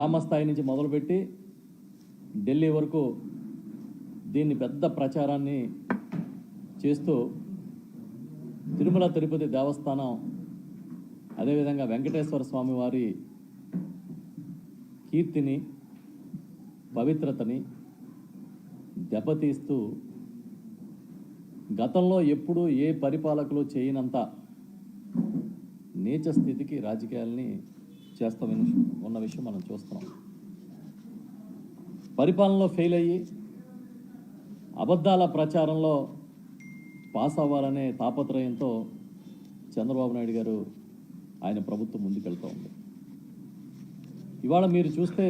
గ్రామ స్థాయి నుంచి మొదలుపెట్టి ఢిల్లీ వరకు దీన్ని పెద్ద ప్రచారాన్ని చేస్తూ తిరుమల తిరుపతి దేవస్థానం అదేవిధంగా వెంకటేశ్వర స్వామి వారి కీర్తిని పవిత్రతని దెబ్బతీస్తూ గతంలో ఎప్పుడూ ఏ పరిపాలకులు చేయనంత నీచ స్థితికి రాజకీయాల్ని చేస్తామని ఉన్న విషయం మనం చూస్తున్నాం. పరిపాలనలో ఫెయిల్ అయ్యి అబద్ధాల ప్రచారంలో పాస్ అవ్వాలనే తాపత్రయంతో చంద్రబాబు నాయుడు గారు ఆయన ప్రభుత్వం ముందుకెళ్తూ ఉంది. ఇవాళ మీరు చూస్తే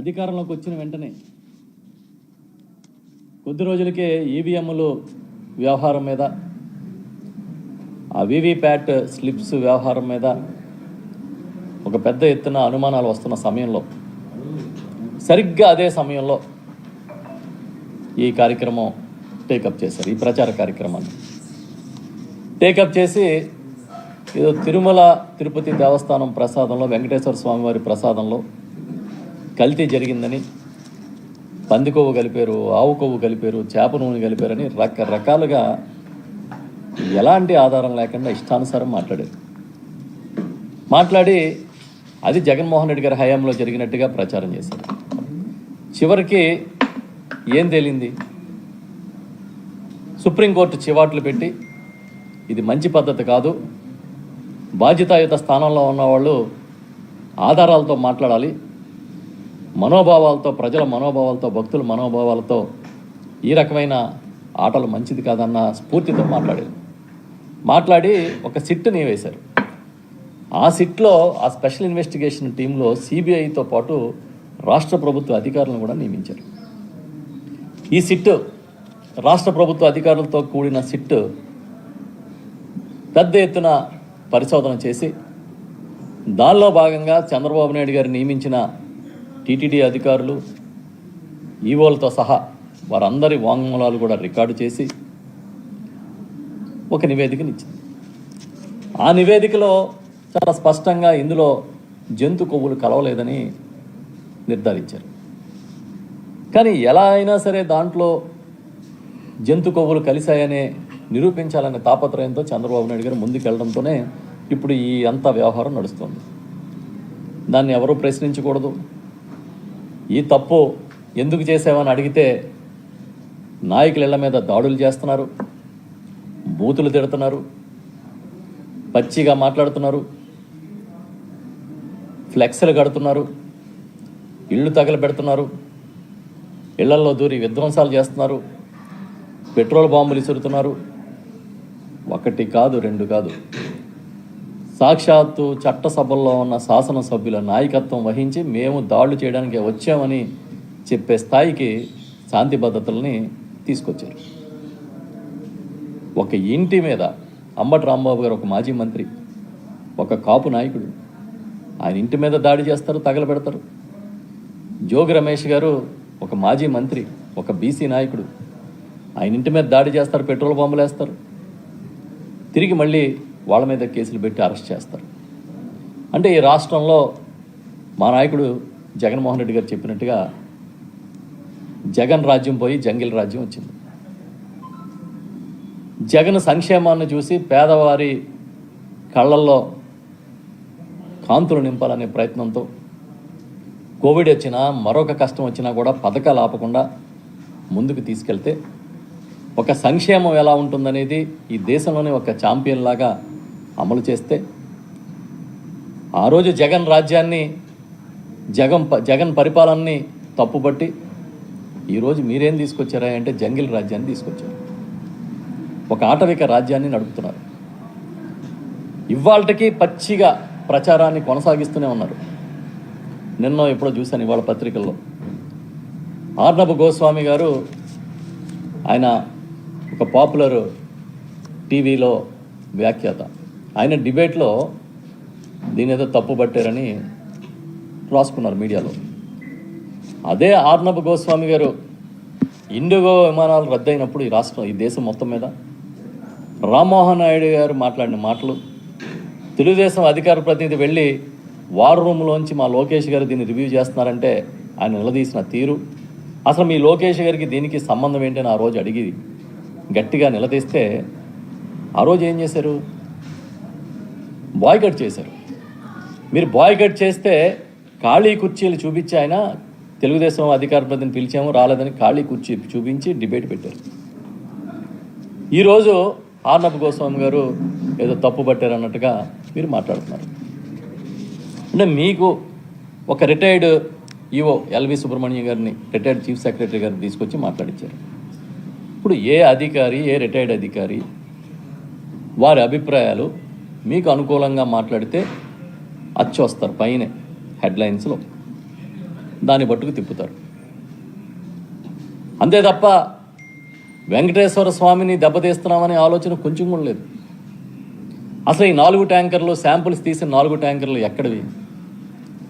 అధికారంలోకి వచ్చిన వెంటనే కొద్ది రోజులకే ఈవీఎంలు వ్యవహారం మీద ఆ వీవీప్యాట్ స్లిప్స్ వ్యవహారం మీద ఒక పెద్ద ఎత్తున అనుమానాలు వస్తున్న సమయంలో సరిగ్గా అదే సమయంలో ఈ కార్యక్రమం టేకప్ చేశారు ఈ ప్రచార కార్యక్రమాన్ని. టేకప్ చేసి ఏదో తిరుమల తిరుపతి దేవస్థానం ప్రసాదంలో వెంకటేశ్వర స్వామివారి ప్రసాదంలో కల్తీ జరిగిందని పంది కొవ్వు కలిపారు ఆవు కొవ్వు కలిపారు చేప నూనె కలిపారని రకరకాలుగా ఎలాంటి ఆధారం లేకుండా ఇష్టానుసారం మాట్లాడారు. మాట్లాడి అది జగన్మోహన్ రెడ్డి గారి హయాంలో జరిగినట్టుగా ప్రచారం చేశారు. చివరికి ఏం తేలింది? సుప్రీంకోర్టు చివాట్లు పెట్టి ఇది మంచి పద్ధతి కాదు. బాధ్యతాయుత స్థానంలో ఉన్నవాళ్ళు ఆధారాలతో మాట్లాడాలి. మనోభావాలతో ప్రజల మనోభావాలతో భక్తుల మనోభావాలతో ఈ రకమైన ఆటలు మంచిది కాదన్న స్ఫూర్తితో మాట్లాడారు. మాట్లాడి ఒక సిట్టుని వేశారు. ఆ సిట్లో ఆ స్పెషల్ ఇన్వెస్టిగేషన్ టీంలో సిబిఐతో పాటు రాష్ట్ర ప్రభుత్వ అధికారులను కూడా నియమించారు. ఈ సిట్ రాష్ట్ర ప్రభుత్వ అధికారులతో కూడిన సిట్ పెద్ద ఎత్తున పరిశోధన చేసి దానిలో భాగంగా చంద్రబాబు నాయుడు గారు నియమించిన టీటీడీ అధికారులు ఈవోలతో సహా వారందరి వాంగ్మూలాలు కూడా రికార్డు చేసి ఒక నివేదికనిచ్చింది. ఆ నివేదికలో చాలా స్పష్టంగా ఇందులో జంతు కొవ్వులు కలవలేదని నిర్ధారించారు. కానీ ఎలా అయినా సరే దాంట్లో జంతు కొవ్వులు కలిశాయనే నిరూపించాలనే తాపత్రయంతో చంద్రబాబు నాయుడు గారు ముందుకెళ్ళడంతోనే ఇప్పుడు ఈ అంత వ్యవహారం నడుస్తుంది. దాన్ని ఎవరూ ప్రశ్నించకూడదు. ఈ తప్పు ఎందుకు చేసావని అడిగితే నాయకుల ఇళ్ళ మీద దాడులు చేస్తున్నారు బూతులు తిడుతున్నారు పచ్చిగా మాట్లాడుతున్నారు ఫ్లెక్స్లు కడుతున్నారు ఇళ్ళు తగలబెడుతున్నారు ఇళ్ళల్లో దూరి విధ్వంసాలు చేస్తున్నారు పెట్రోల్ బాంబులు ఇసురుతున్నారు. ఒకటి కాదు రెండు కాదు. సాక్షాత్తు చట్టసభల్లో ఉన్న శాసనసభ్యుల నాయకత్వం వహించి మేము దాడులు చేయడానికి వచ్చామని చెప్పే స్థాయికి శాంతి భద్రతల్ని తీసుకొచ్చారు. ఒక ఇంటి మీద అంబటి రాంబాబు గారు ఒక మాజీ మంత్రి ఒక కాపు నాయకుడు. ఆయన ఇంటి మీద దాడి చేస్తారు తగలబెడతారు. జోగి రమేష్ గారు ఒక మాజీ మంత్రి ఒక బీసీ నాయకుడు. ఆయన ఇంటి మీద దాడి చేస్తారు పెట్రోల్ బాంబులు వేస్తారు. తిరిగి మళ్ళీ వాళ్ళ మీద కేసులు పెట్టి అరెస్ట్ చేస్తారు. అంటే ఈ రాష్ట్రంలో మా నాయకుడు జగన్మోహన్ రెడ్డి గారు చెప్పినట్టుగా జగన్ రాజ్యం పోయి జంగిల్ రాజ్యం వచ్చింది. జగన్ సంక్షేమాన్ని చూసి పేదవారి కళ్ళల్లో కాంతులు నింపాలనే ప్రయత్నంతో కోవిడ్ వచ్చినా మరొక కష్టం వచ్చినా కూడా పథకాలు ఆపకుండా ముందుకు తీసుకెళ్తే ఒక సంక్షేమం ఎలా ఉంటుందనేది ఈ దేశంలోనే ఒక ఛాంపియన్ లాగా అమలు చేస్తే ఆ రోజు జగన్ రాజ్యాన్ని జగన్ ప- జగన్ పరిపాలనని తప్పుపట్టి ఈరోజు మీరేం తీసుకొచ్చారా అంటే జంగిల్ రాజ్యాన్ని తీసుకొచ్చారు. ఒక ఆటవిక రాజ్యాన్ని నడుపుతున్నారు. ఇవాళకి పచ్చిగా ప్రచారాన్ని కొనసాగిస్తూనే ఉన్నారు. నిన్న ఎప్పుడో చూశాను ఇవాళ పత్రికల్లో. ఆర్నబ గోస్వామి గారు ఆయన ఒక పాపులర్ టీవీలో వ్యాఖ్యాత. ఆయన డిబేట్లో దీని ఏదో తప్పు పట్టారని రాసుకున్నారు మీడియాలో. అదే ఆర్నబ గోస్వామి గారు ఇండిగో విమానాలు రద్దయినప్పుడు ఈ రాష్ట్రం ఈ దేశం మొత్తం మీద రామ్మోహన్ నాయుడు గారు మాట్లాడిన మాటలు తెలుగుదేశం అధికార ప్రతినిధి వెళ్ళి వార్ రూమ్లోంచి మా లోకేష్ గారు దీన్ని రివ్యూ చేస్తున్నారంటే ఆయన నిలదీసిన తీరు. అసలు మీ లోకేష్ గారికి దీనికి సంబంధం ఏంటని ఆ రోజు అడిగి గట్టిగా నిలదీస్తే ఆ రోజు ఏం చేశారు? బాయ్కట్ చేశారు. మీరు బాయ్కట్ చేస్తే ఖాళీ కుర్చీలు చూపించి ఆయన తెలుగుదేశం అధికార ప్రతిని పిలిచాము రాలేదని ఖాళీ కుర్చీ చూపించి డిబేట్ పెట్టారు. ఈరోజు ఆర్నబ్ గోస్వామి గారు ఏదో తప్పు పట్టారు అన్నట్టుగా మీరు మాట్లాడుతున్నారు. అంటే మీకు ఒక రిటైర్డ్ ఈఓ ఎల్వి సుబ్రహ్మణ్యం గారిని రిటైర్డ్ చీఫ్ సెక్రటరీ గారిని తీసుకొచ్చి మాట్లాడించారు ఇప్పుడు ఏ అధికారి ఏ రిటైర్డ్ అధికారి వారి అభిప్రాయాలు మీకు అనుకూలంగా మాట్లాడితే అచ్చొస్తారు పైన హెడ్లైన్స్లో దాన్ని పట్టుకు తిప్పుతారు. అంతే తప్ప వెంకటేశ్వర స్వామిని దెబ్బతీస్తున్నామనే ఆలోచన కొంచెం కూడా లేదు. అసలు ఈ నాలుగు ట్యాంకర్లు శాంపుల్స్ తీసిన నాలుగు ట్యాంకర్లు ఎక్కడివి?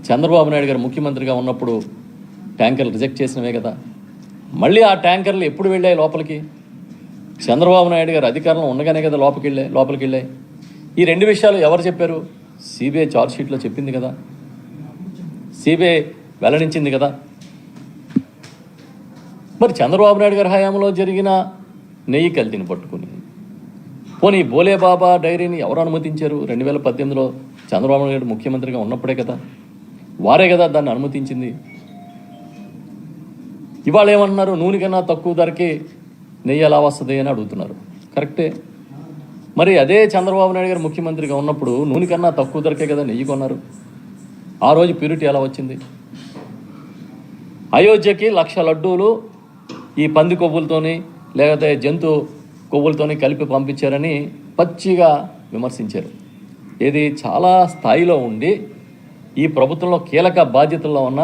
చంద్రబాబు నాయుడు గారు ముఖ్యమంత్రిగా ఉన్నప్పుడు ట్యాంకర్లు రిజెక్ట్ చేసినవే కదా. మళ్ళీ ఆ ట్యాంకర్లు ఎప్పుడు వెళ్ళాయి లోపలికి? చంద్రబాబు నాయుడు గారు అధికారంలో ఉండగానే కదా లోపలికి వెళ్ళాయి లోపలికి వెళ్ళాయి. ఈ రెండు విషయాలు ఎవరు చెప్పారు? సిబిఐ షీట్లో చెప్పింది కదా. సిబిఐ వెల్లడించింది కదా. మరి చంద్రబాబు నాయుడు గారి హయాంలో జరిగిన నెయ్యి కల్తీని పట్టుకుని పోనీ బోలే బాబా డైరీని ఎవరు అనుమతించారు? రెండు వేల పద్దెనిమిదిలో చంద్రబాబు నాయుడు ముఖ్యమంత్రిగా ఉన్నప్పుడే కదా. వారే కదా దాన్ని అనుమతించింది. ఇవాళ ఏమంటున్నారు? నూనె కన్నా తక్కువ ధరకి నెయ్యి ఎలా వస్తుంది అని అడుగుతున్నారు. కరెక్టే? మరి అదే చంద్రబాబు నాయుడు గారు ముఖ్యమంత్రిగా ఉన్నప్పుడు నూనె కన్నా తక్కువ ధరకే కదా నెయ్యి కొన్నారు. ఆ రోజు ప్యూరిటీ ఎలా వచ్చింది? అయోధ్యకి లక్ష లడ్డూలు ఈ పంది కొవ్వులతోని లేకపోతే జంతు కొవ్వులతోనే కలిపి పంపించారని పచ్చిగా విమర్శించారు. ఇది చాలా స్థాయిలో ఉండి ఈ ప్రభుత్వంలో కీలక బాధ్యతల్లో ఉన్న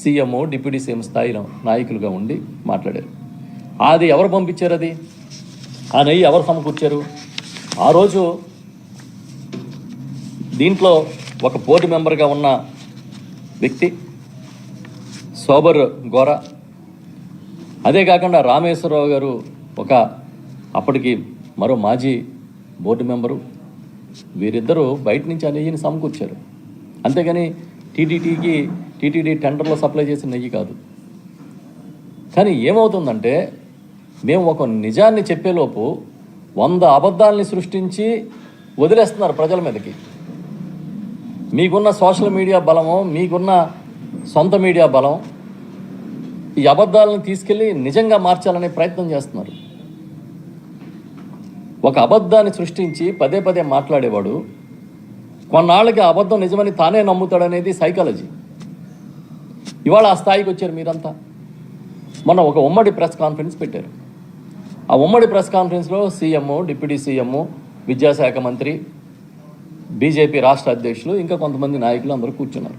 సీఎంఓ డిప్యూటీ సీఎం స్థాయిలో నాయకులుగా ఉండి మాట్లాడారు. అది ఎవరు పంపించారు అది? ఆ నెయ్యి ఎవరు సమకూర్చారు? ఆ రోజు దీంట్లో ఒక బోర్డు మెంబర్గా ఉన్న వ్యక్తి సోబర్ గోరా. అదే కాకుండా రామేశ్వరరావు గారు ఒక అప్పటికి మరో మాజీ బోర్డు మెంబరు వీరిద్దరూ బయట నుంచి ఆ నెయ్యిని సమకూర్చారు. అంతేగాని టీటీటీకి టీటీడీ టెండర్లో సప్లై చేసిన నెయ్యి కాదు. కానీ ఏమవుతుందంటే మేము ఒక నిజాన్ని చెప్పేలోపు వంద అబద్ధాలని సృష్టించి వదిలేస్తున్నారు ప్రజల మీదకి. మీకున్న సోషల్ మీడియా బలము మీకున్న సొంత మీడియా బలం ఈ అబద్ధాలను తీసుకెళ్ళి నిజంగా మార్చాలనే ప్రయత్నం చేస్తున్నారు. ఒక అబద్ధాన్ని సృష్టించి పదే పదే మాట్లాడేవాడు. కొన్నాళ్ళకి అబద్ధం నిజమని తానే నమ్ముతాడనేది సైకాలజీ. ఇవాళ ఆ స్థాయికి వచ్చారు మీరంతా. మొన్న ఒక ఉమ్మడి ప్రెస్ కాన్ఫరెన్స్ పెట్టారు. ఆ ఉమ్మడి ప్రెస్ కాన్ఫరెన్స్లో సీఎం డిప్యూటీ సీఎం విద్యాశాఖ మంత్రి బీజేపీ రాష్ట్ర అధ్యక్షులు ఇంకా కొంతమంది నాయకులు అందరూ కూర్చున్నారు.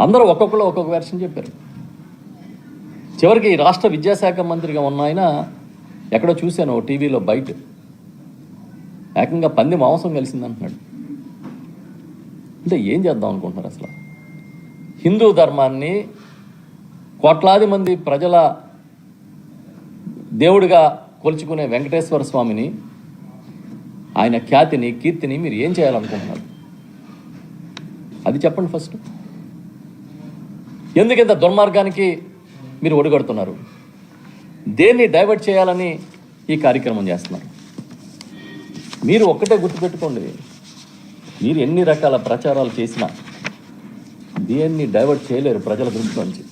అందరూ ఒక్కొక్కరు ఒక్కొక్క వెర్షన్ చెప్పారు. చివరికి ఈ రాష్ట్ర విద్యాశాఖ మంత్రిగా ఉన్న ఆయన ఎక్కడో చూశాను టీవీలో బయట ఏకంగా పంది మాంసం కలిసింది అంటున్నాడు అంటే ఏం చేద్దాం అనుకుంటున్నారు అసలు? హిందూ ధర్మాన్ని కోట్లాది మంది ప్రజల దేవుడిగా కొలుచుకునే వెంకటేశ్వర స్వామిని ఆయన ఖ్యాతిని కీర్తిని మీరు ఏం చేయాలనుకుంటున్నారు? అది చెప్పండి ఫస్ట్. ఎందుకు ఇంత దుర్మార్గానికి మీరు ఒడిగడుతున్నారు? దేన్ని డైవర్ట్ చేయాలని ఈ కార్యక్రమం చేస్తున్నారు? మీరు ఒక్కటే గుర్తుపెట్టుకోండి. మీరు ఎన్ని రకాల ప్రచారాలు చేసినా దేన్ని డైవర్ట్ చేయలేరు ప్రజల దృష్టిలోంచి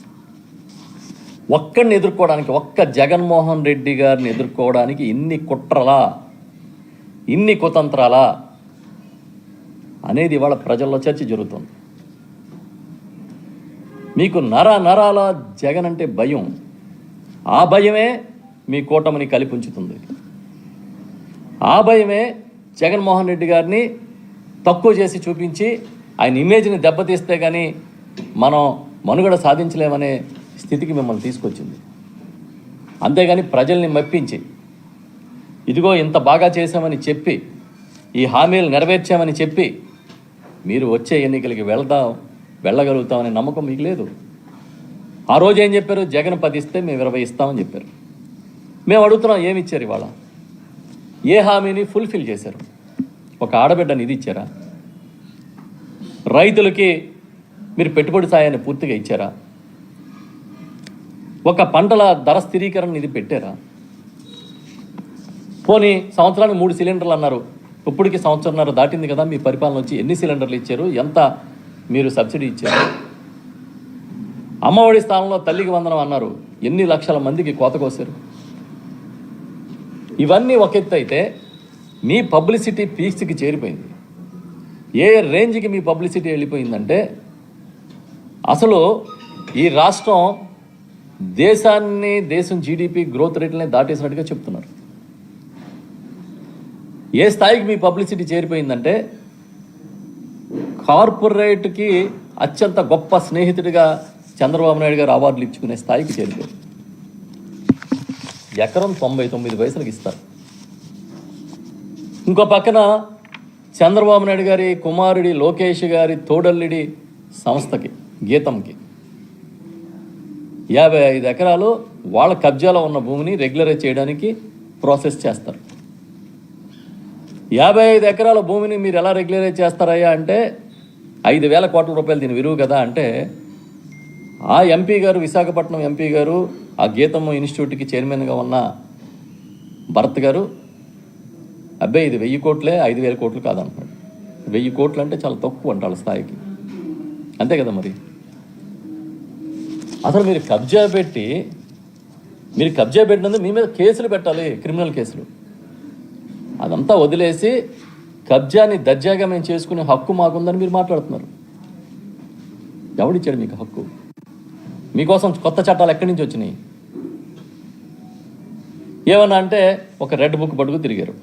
ఒక్కడిని ఎదుర్కోవడానికి ఒక్క జగన్మోహన్ రెడ్డి గారిని ఎదుర్కోవడానికి ఇన్ని కుట్రలా ఇన్ని కుతంత్రాలా అనేది ఇవాళ ప్రజల్లో చర్చ జరుగుతుంది. మీకు నర నరాల జగన్ అంటే భయం. ఆ భయమే మీ కూటమిని కలిపుంచుతుంది ఆ భయమే జగన్మోహన్ రెడ్డి గారిని తక్కువ చేసి చూపించి ఆయన ఇమేజ్ని దెబ్బతీస్తే కానీ మనం మనుగడ సాధించలేమనే స్థితికి మిమ్మల్ని తీసుకొచ్చింది. అంతేగాని ప్రజల్ని మెప్పించి ఇదిగో ఇంత బాగా చేశామని చెప్పి ఈ హామీలు నెరవేర్చామని చెప్పి మీరు వచ్చే ఎన్నికలకి వెళ్దాం వెళ్ళగలుగుతామనే నమ్మకం మీకు లేదు. ఆ రోజు ఏం చెప్పారు? జగన్ పది ఇస్తే మేము ఇరవై ఇస్తామని చెప్పారు. మేము అడుగుతున్నాం ఏమి ఇచ్చారు ఇవాళ? ఏ హామీని ఫుల్ఫిల్ చేశారు? ఒక ఆడబిడ్డని ఇది ఇచ్చారా? రైతులకి మీరు పెట్టుబడి సాయాన్ని పూర్తిగా ఇచ్చారా? ఒక పంటల ధర స్థిరీకరణ ఇది పెట్టారా? పోనీ సంవత్సరానికి మూడు సిలిండర్లు అన్నారు. ఇప్పటికి సంవత్సరంన్నర దాటింది కదా మీ పరిపాలన వచ్చి ఎన్ని సిలిండర్లు ఇచ్చారు? ఎంత మీరు సబ్సిడీ ఇచ్చారు? అమ్మఒడి స్థానంలో తల్లికి వందనం అన్నారు. ఎన్ని లక్షల మందికి కోత కోసారు? ఇవన్నీ ఒక ఎత్తు అయితే మీ పబ్లిసిటీ పీక్స్కి చేరిపోయింది. ఏ రేంజ్కి మీ పబ్లిసిటీ వెళ్ళిపోయిందంటే అసలు ఈ రాష్ట్రం దేశాన్ని దేశం జీడిపి గ్రోత్ రేట్లని దాటేసినట్టుగా చెప్తున్నారు. ఏ స్థాయికి మీ పబ్లిసిటీ చేరిపోయిందంటే కార్పొరేట్కి అత్యంత గొప్ప స్నేహితుడిగా చంద్రబాబు నాయుడు గారు అవార్డులు ఇచ్చుకునే స్థాయికి చేరిపోయింది ఎకరం తొంభై తొమ్మిది పైసలకి ఇస్తారు. ఇంకో పక్కన చంద్రబాబు నాయుడు గారి కుమారుడి లోకేష్ గారి తోడల్లుడి సంస్థకి గీతంకి. యాభై ఐదు ఎకరాలు వాళ్ళ కబ్జాలో ఉన్న భూమిని రెగ్యులరైజ్ చేయడానికి ప్రాసెస్ చేస్తారు. యాభై ఐదు ఎకరాల భూమిని మీరు ఎలా రెగ్యులరైజ్ చేస్తారయ్యా అంటే ఐదు వేల కోట్ల రూపాయలు దీని విలువ కదా అంటే ఆ ఎంపీ గారు విశాఖపట్నం ఎంపీ గారు ఆ గీతము ఇన్స్టిట్యూట్కి చైర్మన్గా ఉన్న భరత్ గారు అబ్బాయి ఇది వెయ్యి కోట్లే ఐదు వేల కోట్లు కాదంటున్నాడు. వెయ్యి కోట్లు అంటే చాలా తక్కువ అంట వాళ్ళ స్థాయికి. అంతే కదా మరి? అసలు మీరు కబ్జా పెట్టి మీరు కబ్జా పెట్టినందుకు మీ మీద కేసులు పెట్టాలి క్రిమినల్ కేసులు. అదంతా వదిలేసి కబ్జాని దర్జాగా మేము చేసుకునే హక్కు మాకుందని మీరు మాట్లాడుతున్నారు. ఎవడిచ్చాడు మీకు హక్కు? మీకోసం కొత్త చట్టాలు ఎక్కడి నుంచి వచ్చినాయి? ఏమన్నా అంటే ఒక రెడ్ బుక్ పట్టుకు తిరిగారు.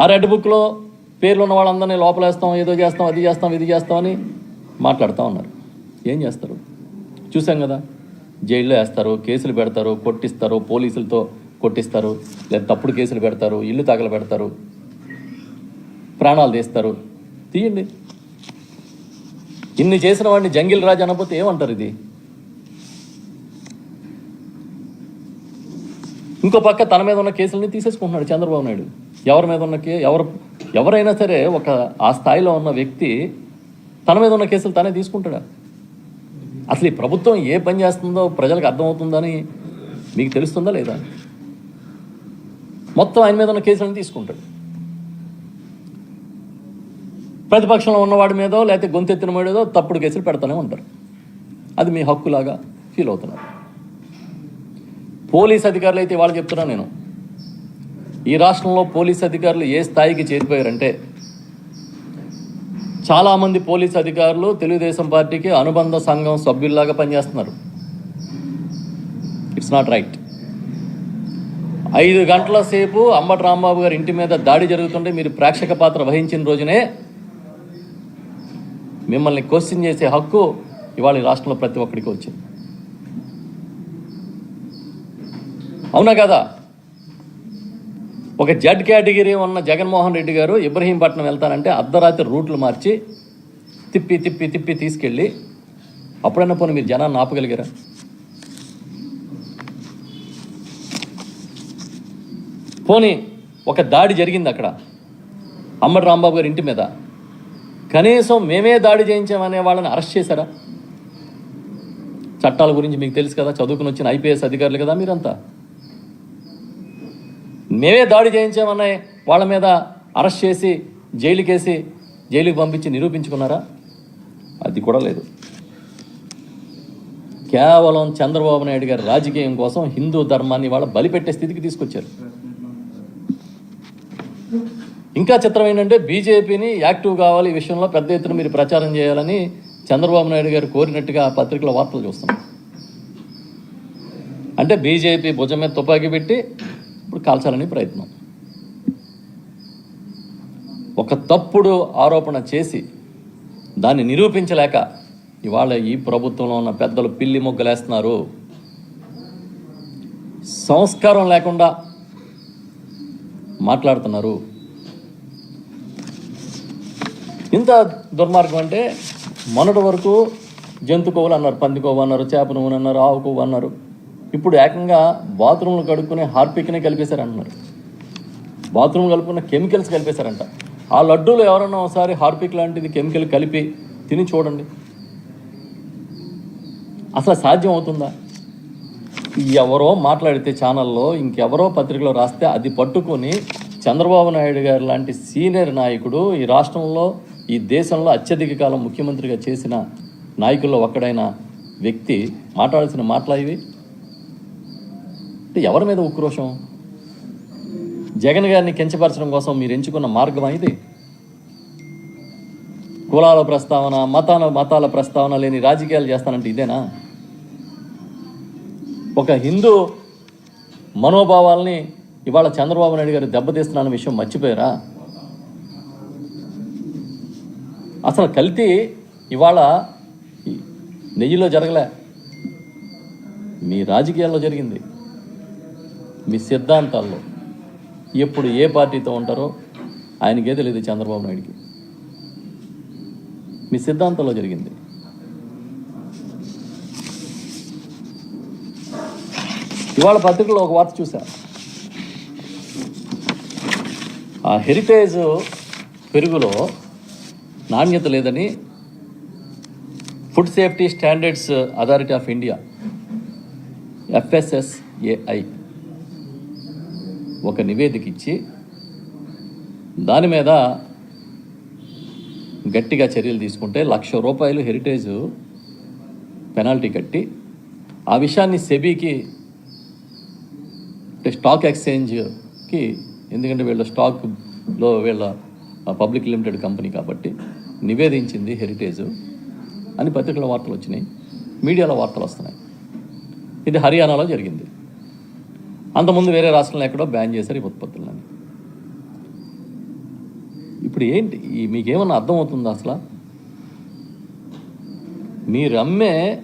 ఆ రెడ్ బుక్లో పేర్లు ఉన్న వాళ్ళందరినీ లోపలేస్తాం ఏదో చేస్తాం అది చేస్తాం ఇది చేస్తాం అని మాట్లాడుతూ ఉన్నారు. ఏం చేస్తారు? చూసాం కదా? జైల్లో వేస్తారు కేసులు పెడతారు కొట్టిస్తారు పోలీసులతో కొట్టిస్తారు లేదా తప్పుడు కేసులు పెడతారు ఇల్లు తగల పెడతారు ప్రాణాలు తీస్తారు. తీయండి. ఇన్ని చేసిన వాడిని జంగిల్ రాజు అనకపోతే ఏమంటారు ఇది? ఇంకో పక్క తన మీద ఉన్న కేసులని తీసేసుకుంటున్నాడు చంద్రబాబు నాయుడు. ఎవరి మీద ఉన్న కే ఎవరు ఎవరైనా సరే ఒక ఆ స్థాయిలో ఉన్న వ్యక్తి తన మీద ఉన్న కేసులు తనే తీసుకుంటాడా? అసలు ఈ ప్రభుత్వం ఏ పని చేస్తుందో ప్రజలకు అర్థమవుతుందని మీకు తెలుస్తుందా లేదా? మొత్తం ఆయన మీద ఉన్న కేసులను తీసుకుంటాడు. ప్రతిపక్షంలో ఉన్నవాడి మీదో లేకపోతే గొంతెత్తిన మీదో తప్పుడు కేసులు పెడతానే ఉంటారు. అది మీ హక్కులాగా ఫీల్ అవుతున్నారు. పోలీస్ అధికారులు అయితే వాళ్ళు చెప్తున్నాను నేను. ఈ రాష్ట్రంలో పోలీస్ అధికారులు ఏ స్థాయికి చేరిపోయారంటే చాలామంది పోలీస్ అధికారులు తెలుగుదేశం పార్టీకి అనుబంధ సంఘం సభ్యుల్లాగా పనిచేస్తున్నారు. ఇట్స్ నాట్ రైట్ ఐదు గంటల సేపు అంబటి రాంబాబు గారి ఇంటి మీద దాడి జరుగుతుంటే మీరు ప్రేక్షక పాత్ర వహించిన రోజునే మిమ్మల్ని క్వశ్చన్ చేసే హక్కు ఇవాళ ఈ రాష్ట్రంలో ప్రతి ఒక్కడికి వచ్చింది. అవునా కదా? ఒక జడ్ కేటగిరీ ఉన్న జగన్మోహన్ రెడ్డి గారు ఇబ్రహీంపట్నం వెళ్తానంటే అర్ధరాత్రి రూట్లు మార్చి తిప్పి తిప్పి తిప్పి తీసుకెళ్ళి అప్పుడైనా పోనీ మీరు జనాన్ని ఆపగలిగారా? పోనీ ఒక దాడి జరిగింది అక్కడ అమ్మడి రాంబాబు గారి ఇంటి మీద. కనీసం మేమే దాడి చేయించామనే వాళ్ళని అరెస్ట్ చేశారా? చట్టాల గురించి మీకు తెలుసు కదా చదువుకుని వచ్చిన ఐపీఎస్ అధికారులు కదా మీరంతా. మేమే దాడి చేయించామని వాళ్ళ మీద అరెస్ట్ చేసి జైలుకేసి జైలుకి పంపించి నిరూపించుకున్నారా? అది కూడా లేదు. కేవలం చంద్రబాబు నాయుడు గారి రాజకీయం కోసం హిందూ ధర్మాన్ని వాళ్ళ బలిపెట్టే స్థితికి తీసుకొచ్చారు. ఇంకా చిత్రం ఏంటంటే బీజేపీని యాక్టివ్ కావాలి ఈ విషయంలో పెద్ద ఎత్తున మీరు ప్రచారం చేయాలని చంద్రబాబు నాయుడు గారు కోరినట్టుగా ఆ పత్రికల వార్తలు చూస్తున్నాం. అంటే బీజేపీ భుజం మీద తుపాకీ పెట్టి ఇప్పుడు కాల్చాలని ప్రయత్నం. ఒక తప్పుడు ఆరోపణ చేసి దాన్ని నిరూపించలేక ఇవాళ ఈ ప్రభుత్వంలో ఉన్న పెద్దలు పిల్లి మొగ్గలేస్తున్నారు. సంస్కారం లేకుండా మాట్లాడుతున్నారు. ఇంత దుర్మార్గం అంటే మొన్నటి వరకు జంతు కొవ్వులు అన్నారు పంది కొవ్వు అన్నారు చేప నువ్వు అన్నారు ఆవు కొవ్వు అన్నారు. ఇప్పుడు ఏకంగా బాత్రూంలు కడుక్కునే హార్పిక్నే కలిపేశారంటున్నారు బాత్రూమ్ కలుపుకున్న కెమికల్స్ కలిపేశారంట. ఆ లడ్డూలు ఎవరన్నా ఒకసారి హార్పిక్ లాంటిది కెమికల్ కలిపి తిని చూడండి. అసలు సాధ్యం అవుతుందా? ఎవరో మాట్లాడితే ఛానల్లో ఇంకెవరో పత్రికలో రాస్తే అది పట్టుకొని చంద్రబాబు నాయుడు గారు లాంటి సీనియర్ నాయకుడు ఈ రాష్ట్రంలో ఈ దేశంలో అత్యధిక కాలం ముఖ్యమంత్రిగా చేసిన నాయకుల్లో ఒక్కడైన వ్యక్తి మాట్లాడాల్సిన మాటలు ఇవి? అంటే ఎవరి మీద ఉక్రోషం జగన్ గారిని కించపరచడం కోసం మీరు ఎంచుకున్న మార్గం ఇది? కులాల ప్రస్తావన మతాల మతాల ప్రస్తావన లేని రాజకీయాలు చేస్తానంటే ఇదేనా? ఒక హిందూ మనోభావాల్ని ఇవాళ చంద్రబాబు నాయుడు గారు దెబ్బతీస్తున్న విషయం మర్చిపోయారా? అసలు కల్తీ ఇవాళ నెయ్యిలో జరగలే. మీ రాజకీయాల్లో జరిగింది. మీ సిద్ధాంతాల్లో ఎప్పుడు ఏ పార్టీతో ఉంటారో ఆయనకే తెలియదు చంద్రబాబు నాయుడికి. మీ సిద్ధాంతంలో జరిగింది. ఇవాళ పత్రికలో ఒక వార్త చూశా. ఆ హెరిటేజ్ పెరుగులో నాణ్యత లేదని food safety standards authority of India FSSAI ఒక నివేదిక ఇచ్చి దాని మీద గట్టిగా చర్యలు తీసుకుంటే లక్ష రూపాయలు హెరిటేజ్ పెనాల్టీ కట్టి ఆ విషయాన్ని సెబీకి అంటే స్టాక్ ఎక్స్చేంజ్కి ఎందుకంటే వీళ్ళ స్టాక్లో వీళ్ళ పబ్లిక్ లిమిటెడ్ కంపెనీ కాబట్టి నివేదించింది హెరిటేజ్ అని పత్రికల వార్తలు వచ్చినాయి మీడియాలో వార్తలు వస్తున్నాయి. ఇది హర్యానాలో జరిగింది. అంతకుముందు వేరే రాష్ట్రంలో ఎక్కడో బ్యాన్ చేశారు ఈ ఉత్పత్తులని ఇప్పుడు ఏంటి? మీకేమన్నా అర్థమవుతుందా అసలు? మీరు అమ్మే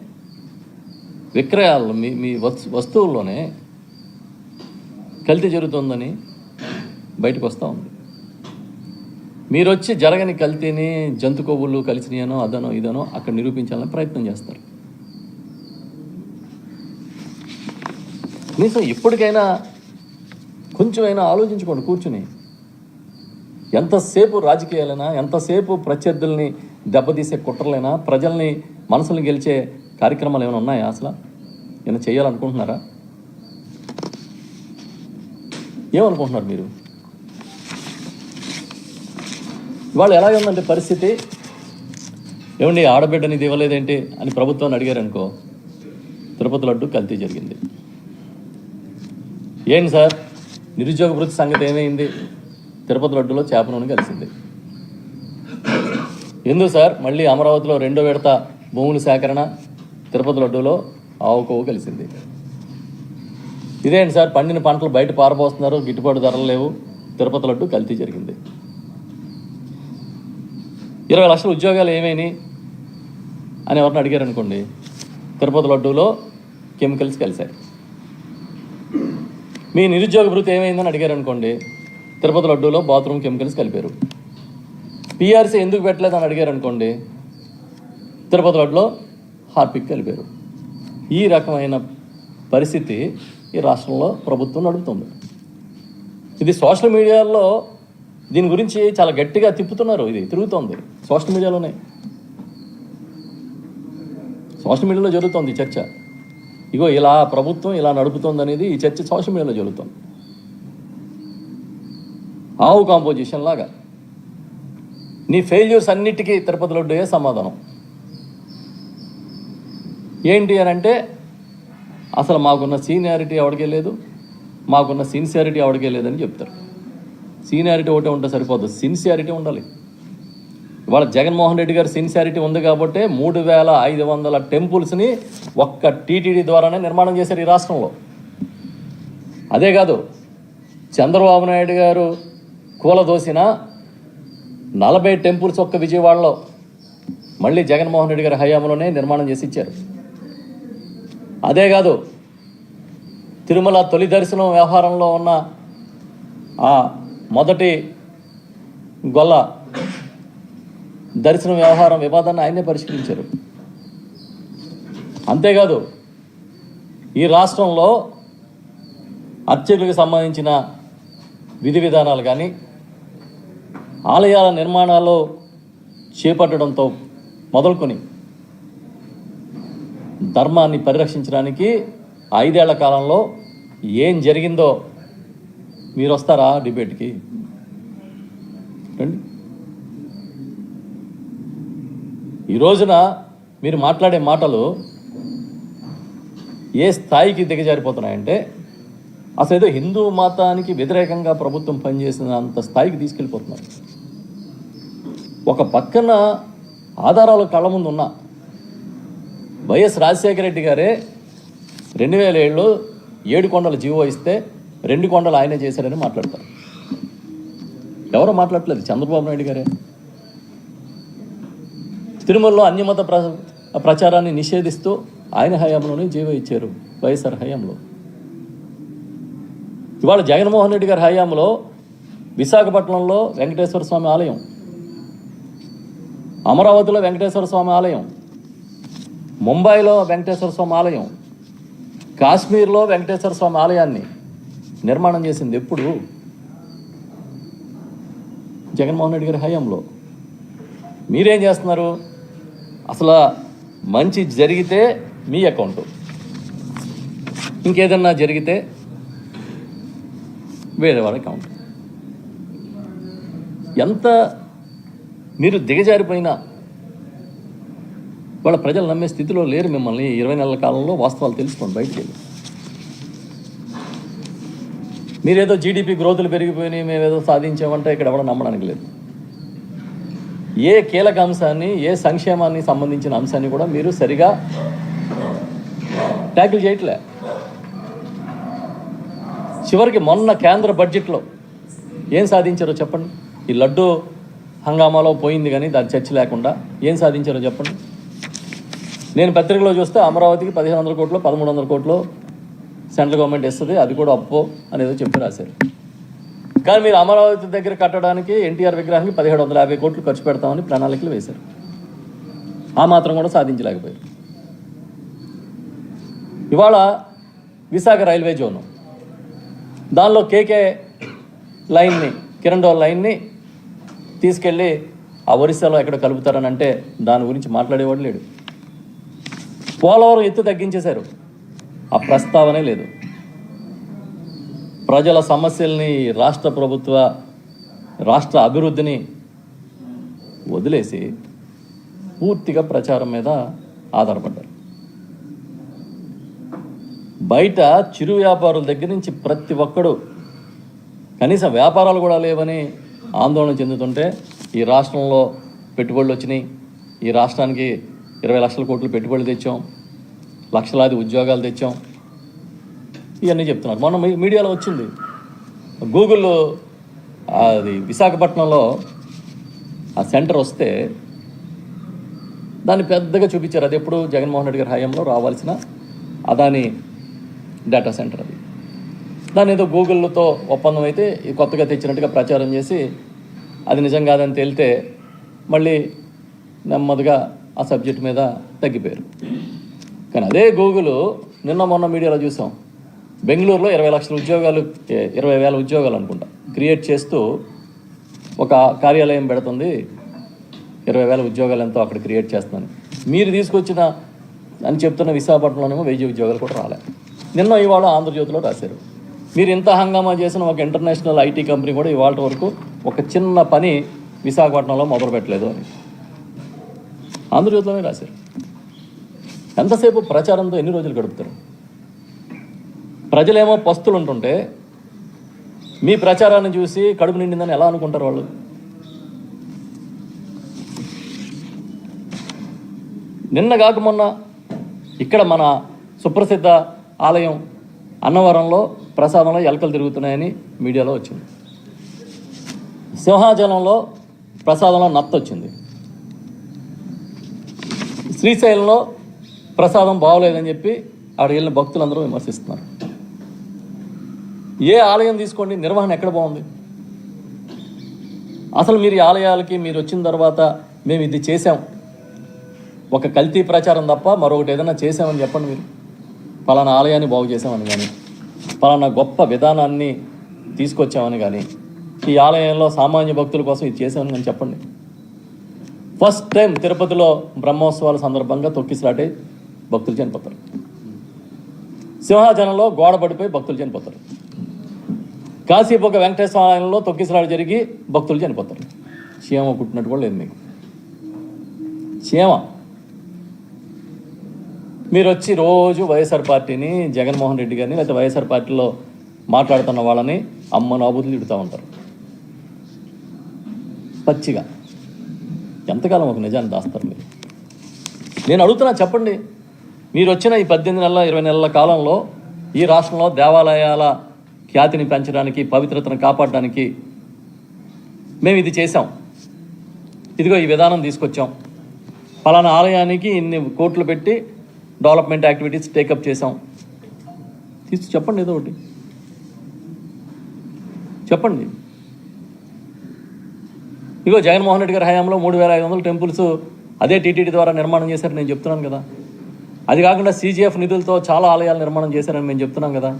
విక్రయాల్లో మీ మీ వస్తు వస్తువుల్లోనే కల్తీ జరుగుతుందని బయటకు వస్తూ ఉంది. మీరు వచ్చి జరగని కల్తీని జంతు కొవ్వులు కలిసినాయనో అదనో ఇదనో అక్కడ నిరూపించాలని ప్రయత్నం చేస్తారు. కనీసం ఇప్పటికైనా కొంచెమైనా ఆలోచించుకోండి కూర్చుని. ఎంతసేపు రాజకీయాలైనా ఎంతసేపు ప్రత్యర్థుల్ని దెబ్బతీసే కుట్రలైనా ప్రజల్ని మనసుని గెలిచే కార్యక్రమాలు ఏమైనా ఉన్నాయా అసలు? ఏమైనా చేయాలనుకుంటున్నారా? ఏమనుకుంటున్నారు మీరు? ఇవాళ ఎలా ఉందంటే పరిస్థితి? ఏమండి ఆడబిడ్డని ఇవ్వలేదేంటి అని ప్రభుత్వాన్ని అడిగారు అనుకో తిరుపతి లడ్డు కల్తీ జరిగింది. ఏంటి సార్? నిరుద్యోగ వృత్తి సంగతి ఏమైంది? తిరుపతి లడ్డులో చేప నూనె కలిసింది. ఎందుకు సార్? మళ్ళీ అమరావతిలో రెండో విడత భూముల సేకరణ తిరుపతి లడ్డూలో ఆవు కొవ్వు కలిసింది. ఇదేంటి సార్? పండిన పంటలు బయట పారబోస్తున్నారు గిట్టుబాటు ధరలు లేవు తిరుపతి లడ్డు కల్తీ జరిగింది. ఇరవై లక్షల ఉద్యోగాలు ఏమైనాయి అని ఎవరిని అడిగారు అనుకోండి తిరుపతి లడ్డూలో కెమికల్స్ కలిశాయి. మీ నిరుద్యోగ భృతి ఏమైందని అడిగారు అనుకోండి తిరుపతి లడ్డూలో బాత్రూమ్ కెమికల్స్ కలిపారు. పిఆర్సీ ఎందుకు పెట్టలేదని అడిగారు అనుకోండి తిరుపతి లడ్డులో హార్పిక్ కలిపారు. ఈ రకమైన పరిస్థితి ఈ రాష్ట్రంలో ప్రభుత్వం నడుపుతుంది. ఇది సోషల్ మీడియాలో దీని గురించి చాలా గట్టిగా తిప్పుతున్నారు. ఇది తిరుగుతోంది. సోషల్ మీడియాలోనే. సోషల్ మీడియాలో జరుగుతోంది చర్చ. ఇగో ఇలా ప్రభుత్వం ఇలా నడుపుతోంది అనేది ఈ చర్చ సోషల్ మీడియాలో జరుగుతుంది. ఆవు కాంపోజిషన్ లాగా. నీ ఫెయిల్యూర్స్ అన్నిటికీ తిరుపతి లడ్డుయే సమాధానం. ఏంటి అని అంటే అసలు మాకున్న సీనియారిటీ ఎవరికే లేదు మాకున్న సిన్సియారిటీ ఎవరికే లేదని చెప్తారు. సీనియారిటీ ఒకటే ఉంటే సరిపోదు సిన్సియారిటీ ఉండాలి. ఇవాళ జగన్మోహన్ రెడ్డి గారి సిన్సియారిటీ ఉంది కాబట్టి మూడు వేల ఐదు వందల టెంపుల్స్ని ఒక్క టీటీడీ ద్వారానే నిర్మాణం చేశారు ఈ రాష్ట్రంలో. అదే కాదు చంద్రబాబు నాయుడు గారు కూలదోసిన నలభై టెంపుల్స్ ఒక్క విజయవాడలో మళ్ళీ జగన్మోహన్ రెడ్డి గారి హయాంలోనే నిర్మాణం చేసి ఇచ్చారు. అదే కాదు తిరుమల తొలి దర్శనం వ్యవహారంలో ఉన్న ఆ మొదటి గొల్ల దర్శనం వ్యవహారం వివాదాన్ని ఆయనే పరిష్కరించారు. అంతేకాదు ఈ రాష్ట్రంలో అర్చకులకు సంబంధించిన విధి విధానాలు కానీ ఆలయాల నిర్మాణాలు చేపట్టడంతో మొదలుకొని ధర్మాన్ని పరిరక్షించడానికి ఐదేళ్ళ కాలంలో ఏం జరిగిందో మీరు వస్తారా డిబేట్కి? రండి. ఈ రోజున మీరు మాట్లాడే మాటలు ఏ స్థాయికి దిగజారిపోతున్నాయంటే అసలు ఏదో హిందూ మతానికి వ్యతిరేకంగా ప్రభుత్వం పనిచేసిన అంత స్థాయికి తీసుకెళ్ళిపోతున్నారు. ఒక పక్కన ఆధారాలు కళ్ళ ముందు ఉన్నా. వైఎస్ రాజశేఖర రెడ్డి గారే రెండు వేల ఏడులో ఏడు కొండలు జీవో ఇస్తే రెండు కొండలు ఆయనే చేశారని మాట్లాడతారు. ఎవరో మాట్లాడట్లేదు? చంద్రబాబు నాయుడు గారే. తిరుమలలో అన్యమత ప్ర ప్రచారాన్ని నిషేధిస్తూ ఆయన హయాంలోనే జీవ ఇచ్చారు వైఎస్ఆర్ హయాంలో. ఇవాళ జగన్మోహన్ రెడ్డి గారి హయాంలో విశాఖపట్నంలో వెంకటేశ్వర స్వామి ఆలయం అమరావతిలో వెంకటేశ్వర స్వామి ఆలయం ముంబైలో వెంకటేశ్వర స్వామి ఆలయం కాశ్మీర్లో వెంకటేశ్వర స్వామి ఆలయాన్ని నిర్మాణం చేసింది ఎప్పుడు? జగన్మోహన్ రెడ్డి గారి హయాంలో. మీరేం చేస్తున్నారు? అసలు మంచి జరిగితే మీ అకౌంట్. ఇంకేదన్నా జరిగితే వేరే వాళ్ళ అకౌంట్. ఎంత మీరు దిగజారిపోయినా వాళ్ళ ప్రజలు నమ్మే స్థితిలో లేరు మిమ్మల్ని ఇరవై నెలల కాలంలో వాస్తవాలు తెలుసుకోండి బయటికి వెళ్ళి. మీరేదో జీడిపి గ్రోతులు పెరిగిపోయినాయి మేమేదో సాధించామంటే ఇక్కడ ఎవడ నమ్మడానికి లేదు. ఏ కీలక అంశాన్ని ఏ సంక్షేమాన్ని సంబంధించిన అంశాన్ని కూడా మీరు సరిగా ట్యాకిల్ చేయట్లే. చివరికి మొన్న కేంద్ర బడ్జెట్లో ఏం సాధించారో చెప్పండి. ఈ లడ్డు హంగామాలో పోయింది కానీ దాని చర్చ లేకుండా ఏం సాధించారో చెప్పండి. నేను పత్రికలో చూస్తే అమరావతికి పదిహేను వందల కోట్లు పదమూడు వందల కోట్లు సెంట్రల్ గవర్నమెంట్ ఇస్తుంది అది కూడా అప్పు అనేది చెప్పి రాశారు. కానీ మీరు అమరావతి దగ్గర కట్టడానికి ఎన్టీఆర్ విగ్రహానికి పదిహేడు వందల యాభై కోట్లు ఖర్చు పెడతామని ప్రణాళికలు వేశారు. ఆ మాత్రం కూడా సాధించలేకపోయారు. ఇవాళ విశాఖ రైల్వే జోను. దానిలో కేకే లైన్ని కిరణ్ డోల్ లైన్ని తీసుకెళ్ళి ఆ ఒరిస్సాలో ఎక్కడ కలుపుతారని అంటే దాని గురించి మాట్లాడేవాడు లేడు. పోలవరం ఎత్తు తగ్గించేశారు. ఆ ప్రస్తావనే లేదు. ప్రజల సమస్యల్ని రాష్ట్ర ప్రభుత్వ రాష్ట్ర అభివృద్ధిని వదిలేసి పూర్తిగా ప్రచారం మీద ఆధారపడ్డారు. బయట చిరు వ్యాపారుల దగ్గర నుంచి ప్రతి ఒక్కడు కనీసం వ్యాపారాలు కూడా లేవని ఆందోళన చెందుతుంటే ఈ రాష్ట్రంలో పెట్టుబడులు వచ్చినాయి. ఈ రాష్ట్రానికి ఇరవై లక్షల కోట్లు పెట్టుబడులు తెచ్చాం. లక్షలాది ఉద్యోగాలు తెచ్చాం. ఇవన్నీ చెప్తున్నారు. మొన్న మీ- మీడియాలో వచ్చింది. గూగుల్ అది విశాఖపట్నంలో ఆ సెంటర్ వస్తే దాన్ని పెద్దగా చూపించారు. అది ఎప్పుడు జగన్మోహన్ రెడ్డి గారి హయాంలో రావాల్సిన అదాని డేటా సెంటర్ అది. దాని ఏదో గూగుల్తో ఒప్పందం అయితే కొత్తగా తెచ్చినట్టుగా ప్రచారం చేసి అది నిజం కాదని తేలితే మళ్ళీ నెమ్మదిగా ఆ సబ్జెక్ట్ మీద తగ్గిపోయారు. కానీ అదే గూగుల్ నిన్న మొన్న మీడియాలో చూసాం. బెంగళూరులో ఇరవై లక్షల ఉద్యోగాలు ఇరవై వేల ఉద్యోగాలు అనుకుంటా. క్రియేట్ చేస్తూ ఒక కార్యాలయం పెడుతుంది. ఇరవై వేల ఉద్యోగాలు ఎంతో అక్కడ క్రియేట్ చేస్తున్నాను. మీరు తీసుకొచ్చిన అని చెప్తున్న విశాఖపట్నంలోనేమో వెయ్యి ఉద్యోగాలు కూడా రాలే. నిన్న ఇవాళ ఆంధ్రజ్యోతిలో రాశారు. మీరు ఇంత హంగామా చేసిన ఒక ఇంటర్నేషనల్ ఐటీ కంపెనీ కూడా ఇవాళ వరకు ఒక చిన్న పని విశాఖపట్నంలో మొదలు పెట్టలేదు అని. ఆంధ్రజ్యోతిలోనే రాశారు. ఎంతసేపు ప్రచారంతో ఎన్ని రోజులు గడుపుతారు? ప్రజలేమో పస్తులు ఉంటుంటే మీ ప్రచారాన్ని చూసి కడుపు నిండిందని ఎలా అనుకుంటారు వాళ్ళు? నిన్న కాక మొన్న ఇక్కడ మన సుప్రసిద్ధ ఆలయం అన్నవరంలో ప్రసాదంలో ఎలకలు తిరుగుతున్నాయని మీడియాలో వచ్చింది. సింహాచలంలో ప్రసాదంలో నత్త వచ్చింది. శ్రీశైలంలో ప్రసాదం బాగోలేదని చెప్పి ఆడ వెళ్ళిన భక్తులందరూ విమర్శిస్తున్నారు. ఏ ఆలయం తీసుకోండి నిర్వహణ ఎక్కడ బాగుంది? అసలు మీరు ఈ ఆలయాలకి మీరు వచ్చిన తర్వాత మేము ఇది చేసాం ఒక కల్తీ ప్రచారం తప్ప మరొకటి ఏదైనా చేసామని చెప్పండి మీరు. పలానా ఆలయాన్ని బాగు చేసామని కానీ పలానా గొప్ప విధానాన్ని తీసుకొచ్చామని కానీ ఈ ఆలయంలో సామాన్య భక్తుల కోసం ఇది చేసామని కానీ చెప్పండి. ఫస్ట్ టైం తిరుపతిలో బ్రహ్మోత్సవాల సందర్భంగా తొక్కిసలాటే భక్తులు చనిపోతారు. సింహాచలంలో గోడ పడిపోయి భక్తులు చనిపోతారు. కాశీపోక వెంకటేశ్వర ఆలయంలో తొక్కిసలాట జరిగి భక్తులు చనిపోతారు. క్షేమ పుట్టినట్టు కూడా లేదు మీకు. క్షేమ. మీరు వచ్చి రోజు వైఎస్ఆర్ పార్టీని జగన్మోహన్ రెడ్డి గారిని లేకపోతే వైఎస్ఆర్ పార్టీలో మాట్లాడుతున్న వాళ్ళని అమ్మ నాబుతులు తిడుతూ ఉంటారు. పచ్చిగా. ఎంతకాలం ఒక నిజాన్ని దాస్తారు మీరు? నేను అడుగుతున్నా చెప్పండి. మీరు వచ్చిన ఈ పద్దెనిమిది నెలల ఇరవై నెలల కాలంలో ఈ రాష్ట్రంలో దేవాలయాల ఖ్యాతిని పెంచడానికి పవిత్రతను కాపాడడానికి మేము ఇది చేసాం ఇదిగో ఈ విధానం తీసుకొచ్చాం. ఫలానా ఆలయానికి ఇన్ని కోట్లు పెట్టి డెవలప్మెంట్ యాక్టివిటీస్ టేకప్ చేసాం తీసి చెప్పండి ఏదో ఒకటి. చెప్పండి. ఇగో జగన్మోహన్ రెడ్డి గారి హయాంలో మూడు వేల ఐదు వందల టెంపుల్స్ అదే టీటీడీ ద్వారా నిర్మాణం చేశారని నేను చెప్తున్నాను కదా. అది కాకుండా సీజీఎఫ్ నిధులతో చాలా ఆలయాలు నిర్మాణం చేశారని మేము చెప్తున్నాం కదా.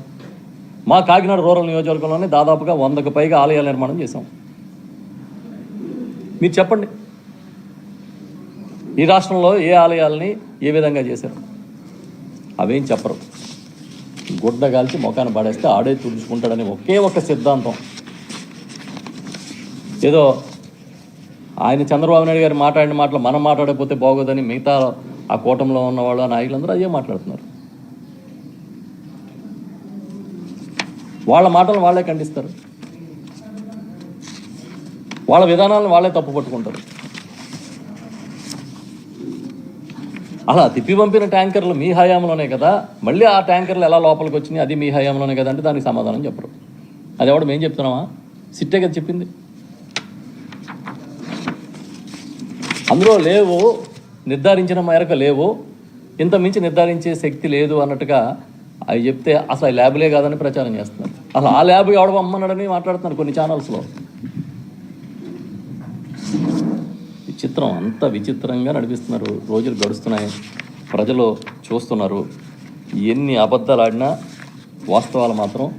మా కాకినాడ రూరల్ నియోజకవర్గంలోనే దాదాపుగా వందకు పైగా ఆలయాల నిర్మాణం చేశాం. మీరు చెప్పండి. ఈ రాష్ట్రంలో ఏ ఆలయాల్ని ఏ విధంగా చేశారు? అవేం చెప్పరు. గుడ్డ కాల్చి మొఖాన్ని పడేస్తే ఆడే తుడుచుకుంటాడని ఒకే ఒక సిద్ధాంతం. ఏదో ఆయన చంద్రబాబు నాయుడు గారు మాట్లాడిన మాటలు మనం మాట్లాడకపోతే బాగోదని మిగతా ఆ కూటంలో ఉన్న వాళ్ళు ఆ నాయకులందరూ అదే మాట్లాడుతున్నారు. వాళ్ళ మాటలు వాళ్ళే ఖండిస్తారు. వాళ్ళ విధానాలను వాళ్ళే తప్పు పట్టుకుంటారు. అలా తిప్పి పంపిన ట్యాంకర్లు మీ హయాంలోనే కదా మళ్ళీ ఆ ట్యాంకర్లు ఎలా లోపలికి వచ్చినాయి అది మీ హయాంలోనే కదా అంటే దానికి సమాధానం చెప్పరు. అది ఎవడు మేము చెప్తున్నామా? సిట్టే కదా చెప్పింది. అందులో లేవు నిర్ధారించిన మేరకు లేవు ఇంత మించి నిర్ధారించే శక్తి లేదు అన్నట్టుగా అవి చెప్తే అసలు ఆ ల్యాబ్లే కాదని ప్రచారం చేస్తున్నారు. అసలు ఆ ల్యాబ్ ఎవడ మాట్లాడుతున్నారు కొన్ని ఛానల్స్లో విచిత్రం అంత విచిత్రంగా నడిపిస్తున్నారు. రోజులు గడుస్తున్నాయి. ప్రజలు చూస్తున్నారు. ఎన్ని అబద్ధాలు ఆడినా వాస్తవాలు మాత్రం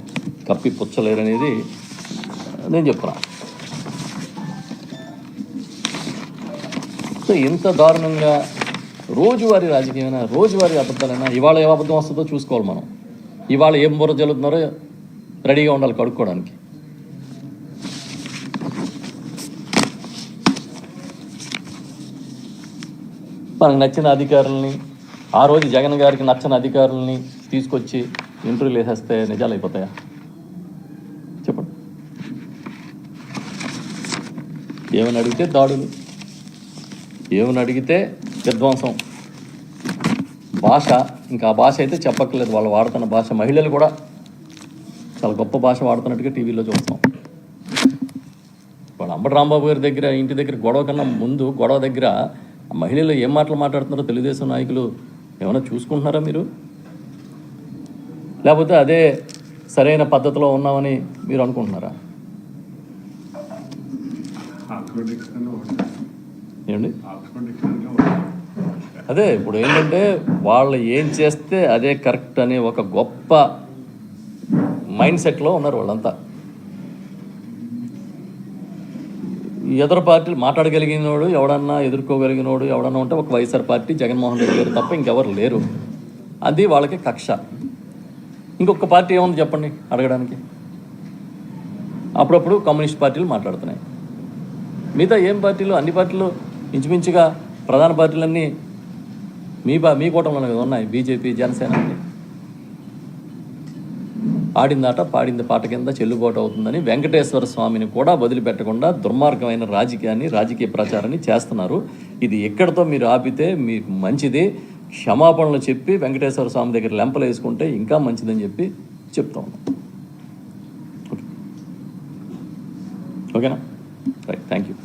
కప్పి పుచ్చలేరనేది నేను చెప్తున్నా. సో ఇంత దారుణంగా రోజువారీ రాజకీయమైన రోజువారీ అబద్ధాలైనా ఇవాళ ఏ అబద్ధం వస్తుందో చూసుకోవాలి మనం. ఇవాళ ఏం బుర్ర జల్లుతున్నారో రెడీగా ఉండాలి కడుక్కోవడానికి. మనకు నచ్చిన అధికారుల్ని ఆ రోజు జగన్ గారికి నచ్చని అధికారుల్ని తీసుకొచ్చి ఇంటర్వ్యూలు వేసేస్తే నిజాలు అయిపోతాయా? చెప్పండి ఏమని అడిగితే దాడులు ఏమని అడిగితే విధ్వంసం భాష ఇంకా ఆ భాష అయితే చెప్పక్కర్లేదు. వాళ్ళు వాడుతున్న భాష మహిళలు కూడా చాలా గొప్ప భాష వాడుతున్నట్టుగా టీవీలో చూస్తాం. వాళ్ళ అంబటి రాంబాబు గారి దగ్గర ఇంటి దగ్గర గొడవ కన్నా ముందు గొడవ దగ్గర మహిళలు ఏం మాటలు మాట్లాడుతున్నారో తెలుగుదేశం నాయకులు ఏమైనా చూసుకుంటున్నారా మీరు? లేకపోతే అదే సరైన పద్ధతిలో ఉన్నామని మీరు అనుకుంటున్నారా? ఏమండి? అదే ఇప్పుడు ఏంటంటే వాళ్ళు ఏం చేస్తే అదే కరెక్ట్ అనే ఒక గొప్ప మైండ్ సెట్లో ఉన్నారు వాళ్ళంతా. ఇతర ఎదురు పార్టీలు మాట్లాడగలిగినోడు ఎవడన్నా ఎదుర్కోగలిగినోడు ఎవడన్నా ఉంటే ఒక వైఎస్ఆర్ పార్టీ జగన్మోహన్ రెడ్డి గారు తప్ప ఇంకెవరు లేరు. అది వాళ్ళకి కక్ష. ఇంకొక పార్టీ ఏముంది చెప్పండి అడగడానికి? అప్పుడప్పుడు కమ్యూనిస్ట్ పార్టీలు మాట్లాడుతున్నాయి. మిగతా ఏం పార్టీలు? అన్ని పార్టీలు ఇంచుమించుగా ప్రధాన పార్టీలన్నీ మీ బా మీ కూటమిలో కదా ఉన్నాయి. బీజేపీ జనసేన అన్ని ఆడిందాట పాడింది పాట కింద చెల్లుబాటు అవుతుందని వెంకటేశ్వర స్వామిని కూడా వదిలిపెట్టకుండా దుర్మార్గమైన రాజకీయాన్ని రాజకీయ ప్రచారాన్ని చేస్తున్నారు. ఇది ఎక్కడితో మీరు ఆపితే మీకు మంచిది. క్షమాపణలు చెప్పి వెంకటేశ్వర స్వామి దగ్గర లెంపలు వేసుకుంటే ఇంకా మంచిదని చెప్పి చెప్తా ఉన్నాం. ఓకేనా? రైట్. Thank you